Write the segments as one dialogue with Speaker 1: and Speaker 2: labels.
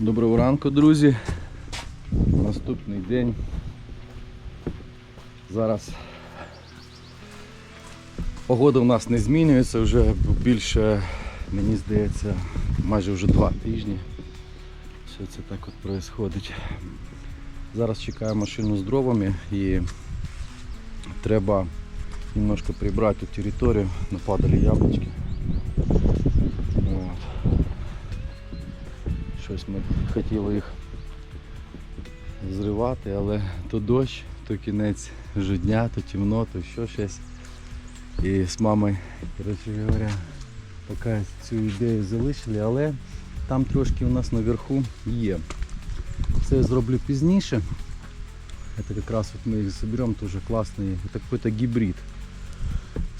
Speaker 1: Доброго ранку, друзі. Наступний день. Зараз погода у нас не змінюється вже більше, мені здається, майже вже два тижні. Все це так от відбувається. Зараз чекаю машину з дровами і треба немножко прибрати територію, нападали яблучки. Щось ми хотіли їх зривати, але то дощ, то кінець вже дня, то темно, то що щось. І з мамою, коротше говоря, поки цю ідею залишили, але там трошки у нас наверху є. Це я зроблю пізніше. Это как раз вот мы их заберем, тоже классный, это какой-то гибрид.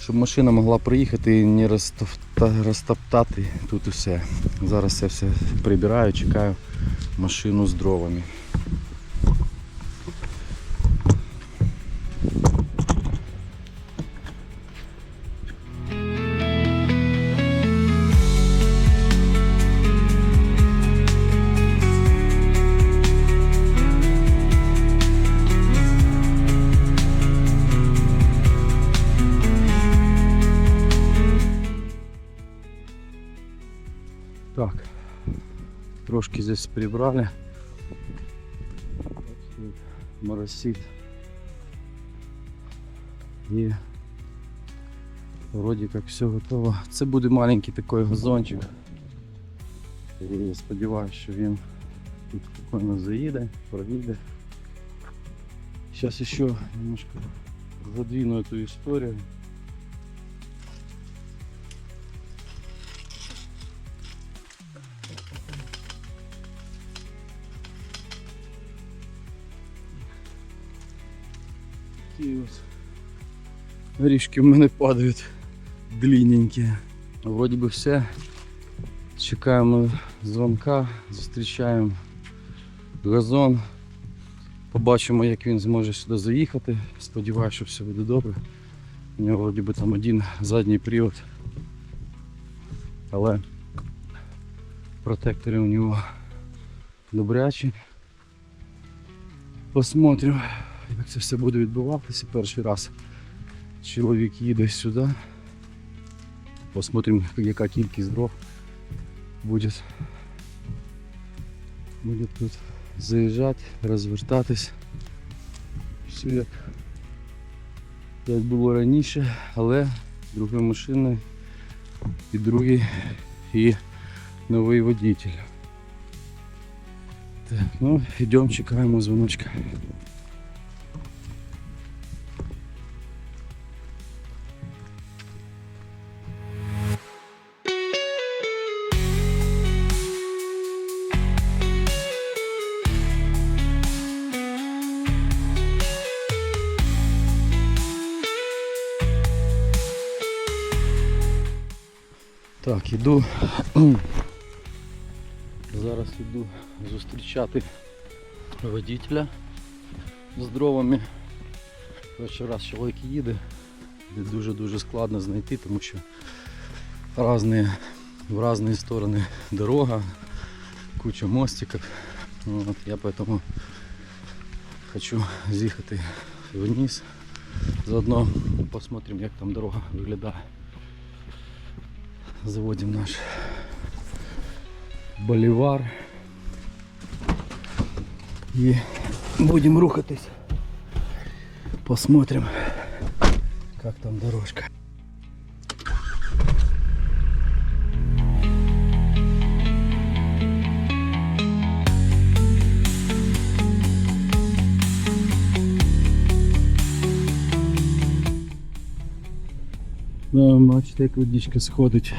Speaker 1: Щоб машина могла проїхати і не розтоптати тут усе. Зараз я все прибираю, чекаю машину з дровами. Так, трошки здесь прибрали. Моросит. І вроді як все готово. Це буде маленький такий газончик. І я сподіваюся, що він тут спокійно заїде, проїде. Сейчас еще немножко задвину эту историю. Горішки в мене падають длинненькі. Вроді би все. Чекаємо дзвонка, зустрічаємо газон. Побачимо, як він зможе сюди заїхати. Сподіваюся, що все буде добре. У нього вроді би там один задній привод. Але протектори у нього добрячі. Посмотрим, як це все буде відбуватися. Перший раз чоловік їде сюди. Посмотрим, яка кількість дров буде, буде тут заїжджати, розвертатись. Все як, як було раніше, але другою машиною і другий і новий водитель. Так, ну йдемо, чекаємо дзвоночка. Іду. Зараз іду зустрічати водителя з дровами. Перший раз чоловік їде, де дуже-дуже складно знайти, тому що різні, в різні сторони дорога, куча мостиків. От, я поэтому хочу з'їхати вниз. Заодно посмотрим, як там дорога виглядає. Заводим наш боливар и будем рухатись. Посмотрим, как там дорожка. Да, бачите, як водичка сходить.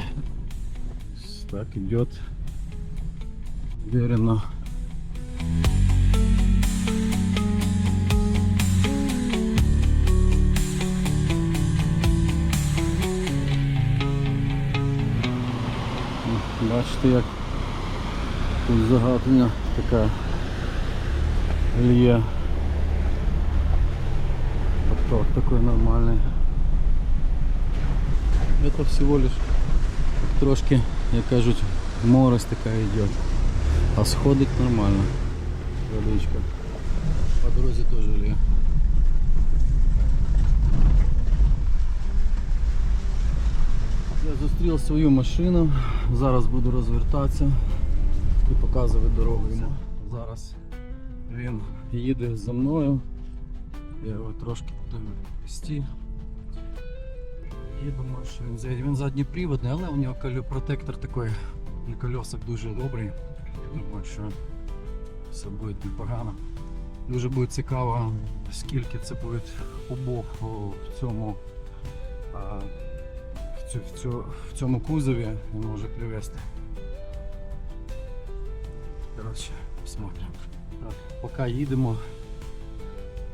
Speaker 1: Так идет. Уверенно. Бачите, як тут загадня така льє. Поток такой нормальный. Это всего лишь трошки, як кажуть, морось така йде. А сходить нормально. Водичка. По дорозі теж лє. Я зустрів свою машину, зараз буду розвертатися і показувати дорогу йому. Зараз він їде за мною. Я його трошки буду вести. Я думаю, що він зайде. Він задніприводний, але у нього протектор такий на колесах дуже добрий. Я Думаю, що все буде непогано. Дуже буде цікаво, скільки це буде обох в цьому, в, цьому кузові він може привезти. Коротше, посмотрим. Так, поки їдемо,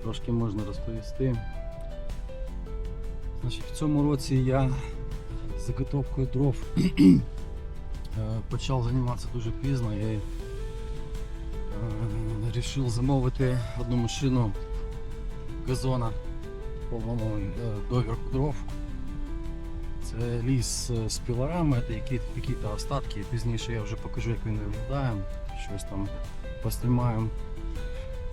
Speaker 1: трошки можна розповісти. Значить, в цьому році я заготовкою дров е, почав займатися дуже пізно. Я е, вирішив замовити одну машину газона повному е, доверху дров. Це ліс е, з пілорами, це які, які-то остатки. Пізніше я вже покажу, як він виглядає. Щось там поснімаємо,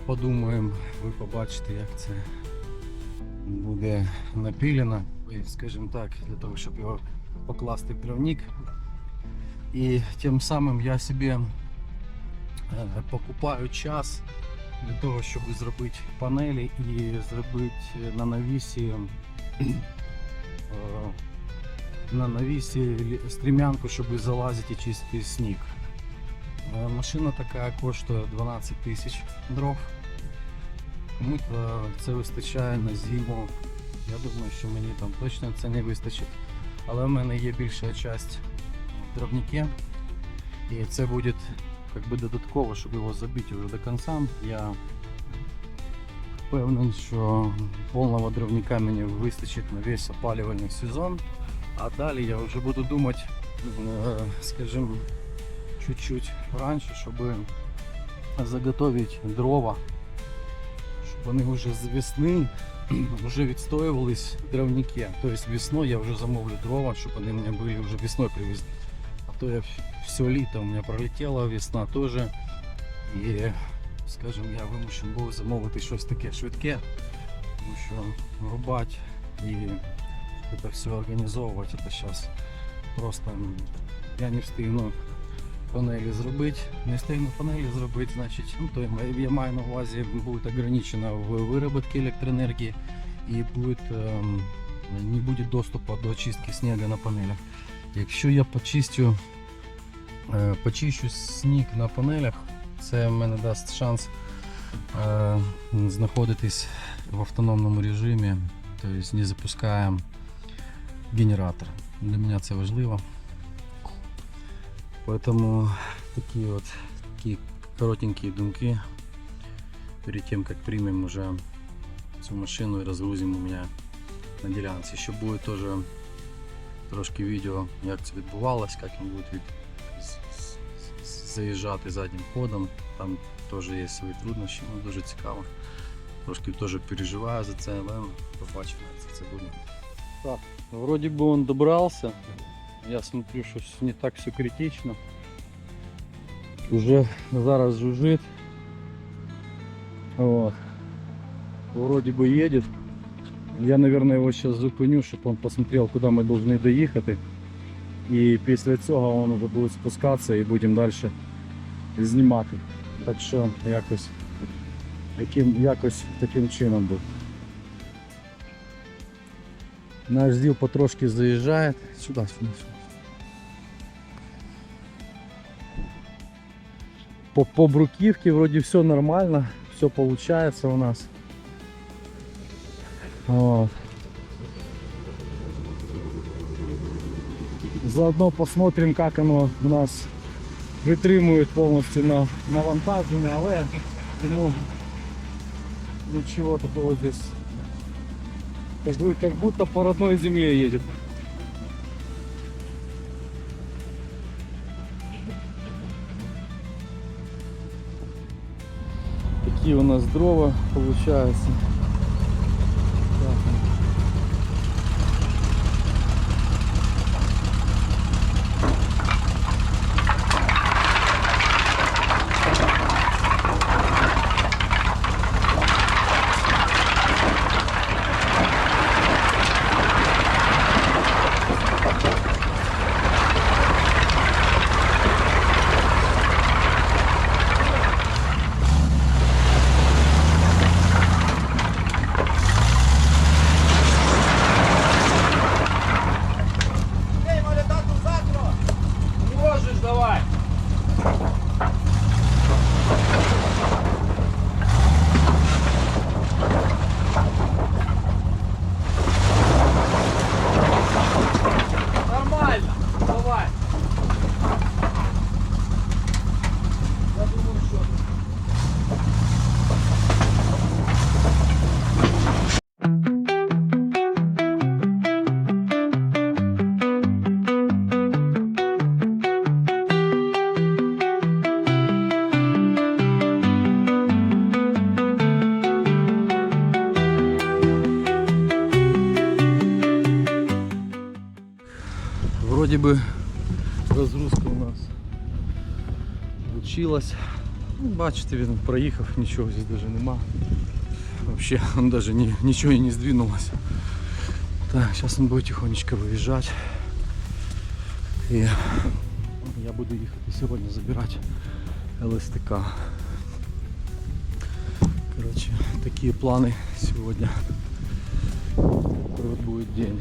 Speaker 1: подумаємо, ви побачите, як це буде напілено, і, скажімо так, для того, щоб його покласти в травник. І тим самим я собі е, покупаю час для того, щоб зробити панелі і зробити на навісі е, на навісі лі- стрімянку, щоб залазити і чистити сніг. Е, Машина така коштує 12 тисяч дров. Кому-то це вистачає на зиму. Я думаю, що мені там точно це не вистачить. Але в мене є більша частина в дровнике. І це буде как би додатково, щоб його забити вже до кінця. Я впевнений, що повного дровника мені вистачить на весь опалювальний сезон. А далі я вже буду думати, е, скажімо, чуть-чуть раніше, щоб заготовити дрова вони вже з весни вже відстоювались в дровнике. Тобто весною я вже замовлю дрова, щоб вони мені були вже весною привезли. А то я все літо у мене пролетіла, весна теж. І, скажімо, я вимушений був замовити щось таке швидке, тому що рубати і це все організовувати, це зараз просто я не встигну панелі зробити. Не встигну панелі зробити, значить, ну, то я маю- на увазі, буде ограничено в вироботці електроенергії і буде, ем, не буде доступу до очистки снігу на панелях. Якщо я почистю, е, почищу сніг на панелях, це мене дасть шанс е, знаходитись в автономному режимі, тобто не запускаємо генератор. Для мене це важливо. Поэтому такие вот такие коротенькие думки перед тем, как примем уже цю машину и разгрузим у меня на ділянці. Ще буде теж трошки відео, як це відбувалось, як він буде від... з- з- з- заїжджати заднім ходом. Там теж є свої труднощі, ну дуже цікаво. Трошки теж переживаю за це, але побачимо, як це буде. Так, вроде бы он добрался. Я смотрю, що не так все критично. Уже зараз жужжит. Вот. Вроде бы едет. Я, наверное, его сейчас зупиню, щоб он посмотрел, куди ми должны доїхати. І після цього він вже буде спускатися і будемо далі знімати. Так що якось таким, якось таким чином буде. Наш ЗІЛ потрошки заїжджає. Сюди, сюди, сюди. По, по бруківці вроде все нормально, все получается у нас. Вот. Заодно посмотрим, как оно у нас витримует полностью на навантаження, але ну, ничего такого здесь. Как будто по родной земле едет. Такие у нас дрова получаются. Бачите, він проїхав, нічого здесь даже нема. Вообще, он даже не, ничего и не сдвинулось. Так, сейчас он будет тихонечко выезжать. І я буду їхати сьогодні забирати ЛСТК. Короче, такие планы сегодня. Такой вот будет день.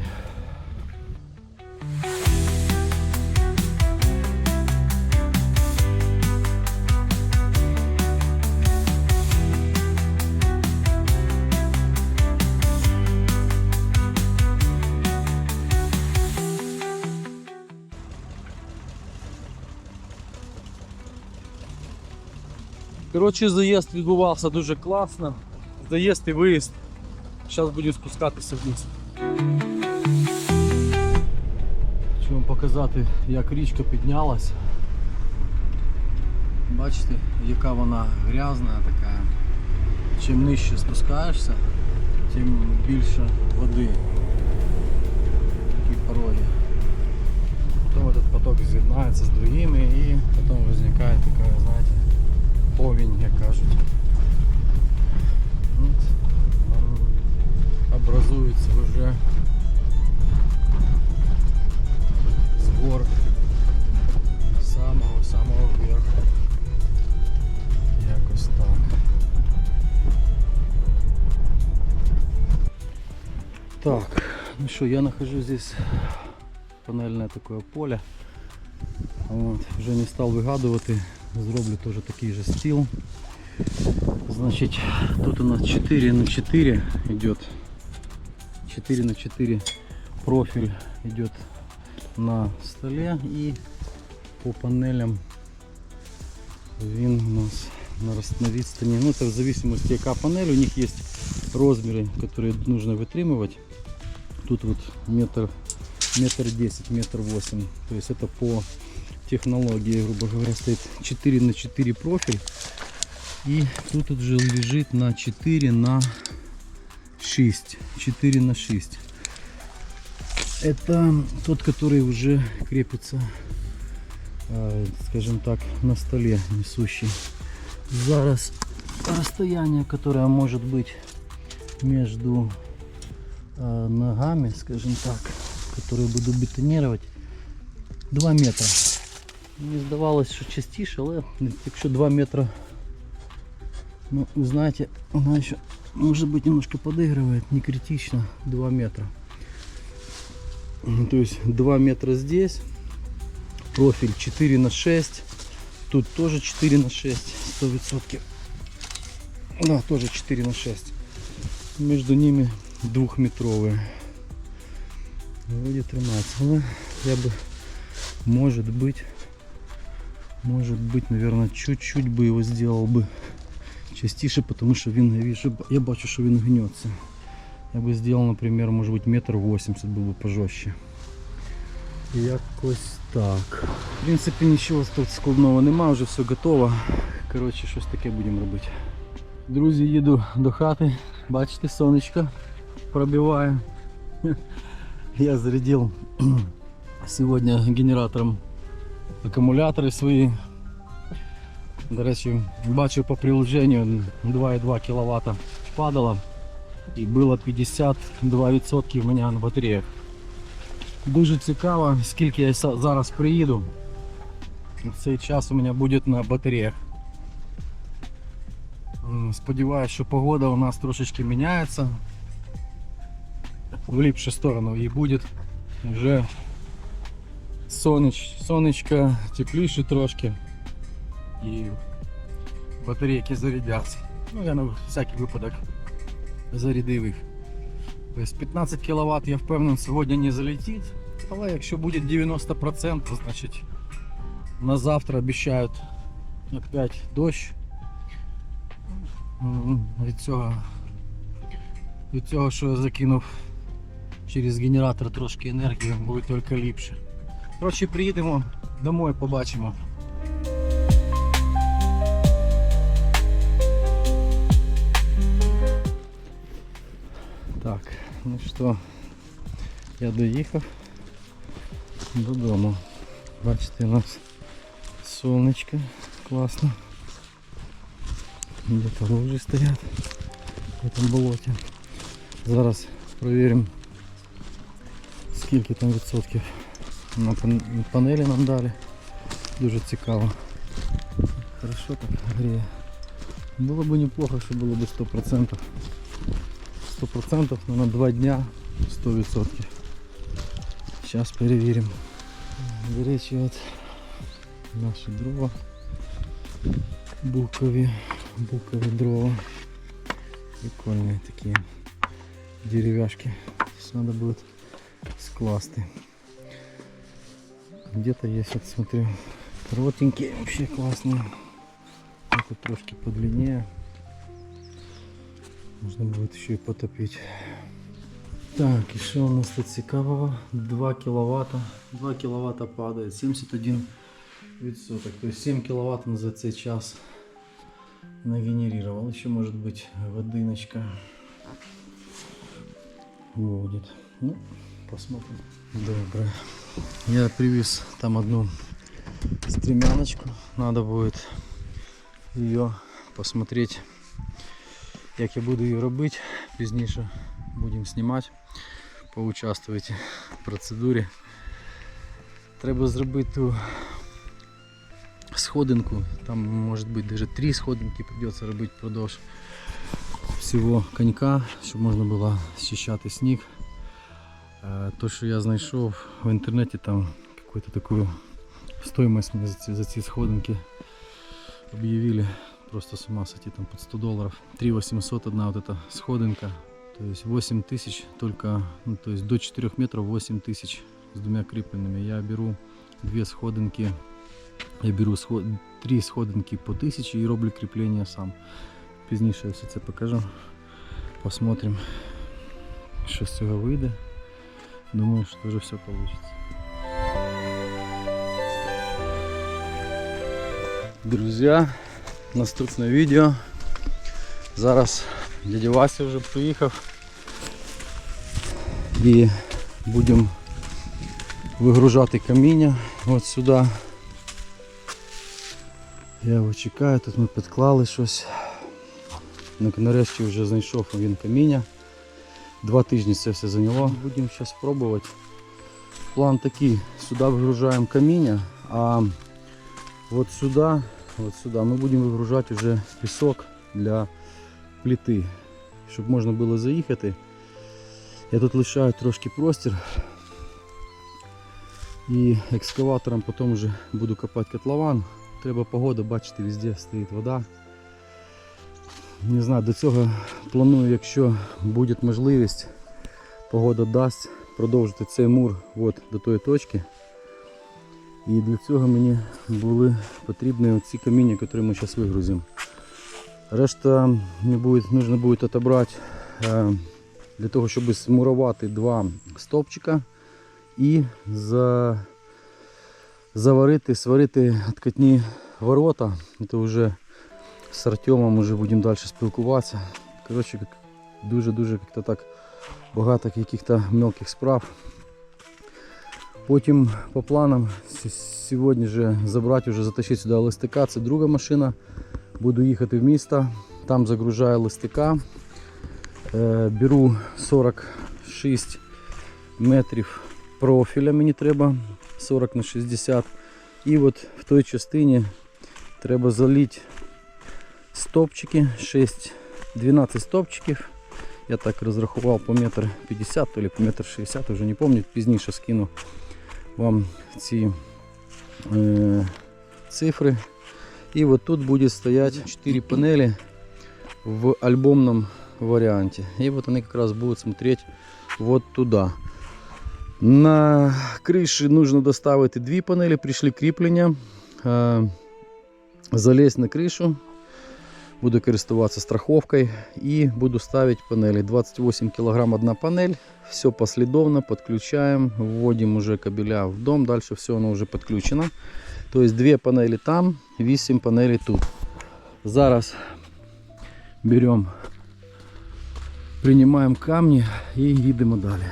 Speaker 1: Коротше, заїзд відбувався дуже класно. Заїзд і виїзд. Зараз будемо спускатися вниз. Хочу вам показати, як річка піднялась. Бачите, яка вона грязна така. Чим нижче спускаєшся, тим більше води. Такі пороги. Потім этот поток з'єднається з другими і потім виникає така, знаєте, повінь, як кажуть. От, образується вже з гор самого-самого верху. Якось так. Так, ну что, я нахожусь здесь панельное такое поле. От, вже не став вигадувати, зроблю теж такий же стіл. Значить, тут у нас 4 на 4 идет. 4 на 4 профиль идет на столе и по панелям він у нас на, рас- на відстані. Ну, это в зависимости яка панель, у них есть розмеры, которые нужно вытрымывать. Тут вот метр, метр 10, метр 8. То есть это по технологии, грубо говоря, стоит 4 на 4 профиль. И тут уже лежит на 4 на 6. 4 на 6. Это тот, который уже крепится, э, скажем так, на столе несущий. Зараз расстояние, которое может быть между э, ногами, скажем так, которые буду бетонировать, 2 метра. Мені здавалось, що частіше, але якщо 2 метра, ну, ви знаєте, вона ще може бути немножко подигрывает, не критично, 2 метра. Ну, То есть 2 метра здесь, профиль 4 на 6, тут тоже 4 на 6, 100%. Да, тоже 4 на 6. Между ними двухметровые. Вроде тримається, але я бы, может быть, может быть, наверное, чуть-чуть бы его сделал бы частіше, потому что він, я вижу, я бачу, что він гнется. Я бы сделал, например, может быть, метр восемьдесят был бы пожестче. Якось так. В принципі, нічого тут складного нема, вже все готово. Коротше, щось таке будемо робити. Друзі, їду до хати. Бачите, сонечко пробиває. Я зарядил сегодня генератором акумулятори свої. До речі, бачу по приложенню 2,2 кВт падало і було 52% в мене на батареях. Дуже цікаво, скільки я са- зараз приїду. Цей час у мене буде на батареях. М, Сподіваюсь, що погода у нас трошечки міняється в ліпшу сторону і буде вже сонеч, сонечко, тепліше трошки і батарейки зарядяться. Ну я на всякий випадок зарядив їх. Тобто 15 кВт я впевнений сьогодні не залетить, але якщо буде 90%, то значить на завтра обіцяють опять дощ. М, Від цього, від цього, що я закинув через генератор трошки енергії, буде тільки ліпше. Коротше, приїдемо домой, побачимо. Так, ну що, я доїхав. додому. Бачите, у нас сонечко класно. Где-то лужи стоять в этом болоті. Зараз перевіримо скільки там відсотків на панелі нам дали. Дуже цікаво. Хорошо так гріє. Було б неплохо, щоб було б 100%. 100%, но на 2 дня 100%. Зараз перевіримо. До речі, от наші дрова. Букові, букові дрова. Прикольні такі деревяшки. Сейчас надо будет скласти. Где-то есть, вот смотрю, коротенькие, вообще классные. Это трошки подлиннее. Можно будет еще и потопить. Так, і що у нас тут цікавого? 2 кВт. 2 кВт падає, 71 відсоток. То есть 7 кВт за цей час нагенерировал. Еще может быть водыночка будет. Ну, посмотрим. Добре. Я привез там одну стремяночку. Надо будет ее посмотреть, як я буду її робити. Пізніше будемо знімати. Поучаствуйте в процедурі. Треба зробити ту сходинку. Там може бути даже три сходинки придется робити впродовж всього конька, щоб можна було зчищати сніг. Е, То, що я знайшов в інтернеті, там какую-то таку стоимость мне за ці, за ці сходинки объявили. Просто с ума сойти, там под 100 долларов. 3 800 одна вот эта сходинка. То есть 8 тысяч только, ну, то есть до 4 метров 8 тысяч с двумя крепленными. Я беру две сходинки, я беру сход... три сходинки по 1000 і роблю кріплення сам. Пізніше я все це покажу. Посмотрим, що з цього вийде. Думаю, що вже все вийде. Друзі, наступне відео. Зараз дядя Вася вже приїхав і будемо вигружати каміння от сюди. Я його чекаю, тут ми підклали щось. Нарешті вже знайшов він каміння. Два тижні це все зайняло. Будемо зараз спробувати. План такий, сюди вигружаємо каміння, а от сюди, от сюди ми будемо вигружати вже пісок для плити, щоб можна було заїхати. Я тут лишаю трошки простір. І екскаватором потім вже буду копати котлован. Треба погода, бачите, везде стоїть вода. Не знаю, до цього планую, якщо буде можливість, погода дасть продовжити цей мур от, до тої точки. І для цього мені були потрібні ці каміння, які ми зараз вигрузимо. Решта мені буде, нужно буде отобрати е, для того, щоб змурувати два стовпчика і за, заварити, сварити откатні ворота. Це вже з Артемом вже будемо далі спілкуватися. Коротше, дуже-дуже так багато яких-то мелких справ. Потім по планам сьогодні же забрати, вже затащити сюди листика. Це друга машина. Буду їхати в місто, там загружаю листика. Е, беру 46 метрів профіля мені треба 40 на 60. І от в той частині треба залити стопчики, 6, 12 стопчиків. Я так розрахував по метр 50, то ли по метр 60, вже не пам'ятаю, пізніше скину вам ці е, цифри. І от тут буде стояти 4 панелі в альбомном варианте. И вот они как раз будут смотреть вот туда. На крыше нужно доставить две панели, пришли кріплення. Е, Залезть на кришу, буду користуватися страховкою і буду ставити панели. 28 кг одна панель. Все послідовно підключаємо, вводимо уже кабеля в дом, далі все воно вже підключено. Тобто дві панелі там, 8 панелей тут. Зараз беремо, приймаємо камні і їдемо далі.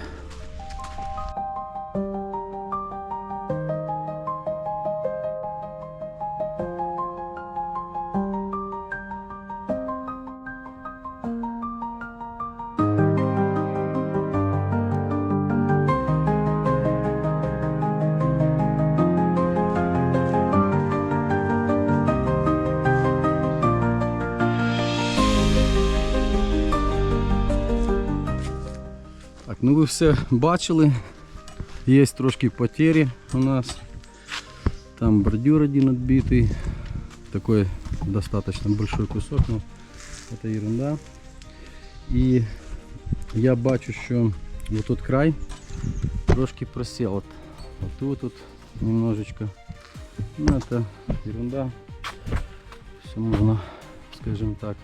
Speaker 1: ну ви все бачили. Є трошки потери у нас. Там бордюр один отбитый. Такой достаточно большой кусок, но это ерунда. І я бачу, що вот тут край трошки просел. От, от тут, тут немножечко. Ну, это ерунда. Все можна, скажімо так,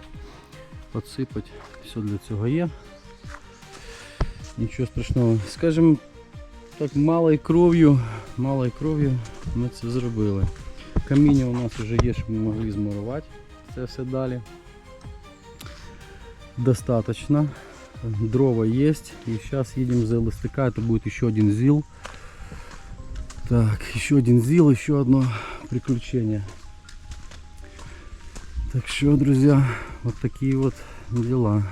Speaker 1: подсипати. Все для цього є. Нічого страшного. Скажімо так, малою кров'ю, малою кров'ю ми це зробили. Каміння у нас вже є, щоб ми могли змурувати це все далі. Достаточно. Дрова есть. И сейчас едем за ЛСТК. Это будет еще один ЗИЛ. Так, еще один ЗИЛ, еще одно приключение. Так что, друзья, вот такие вот дела.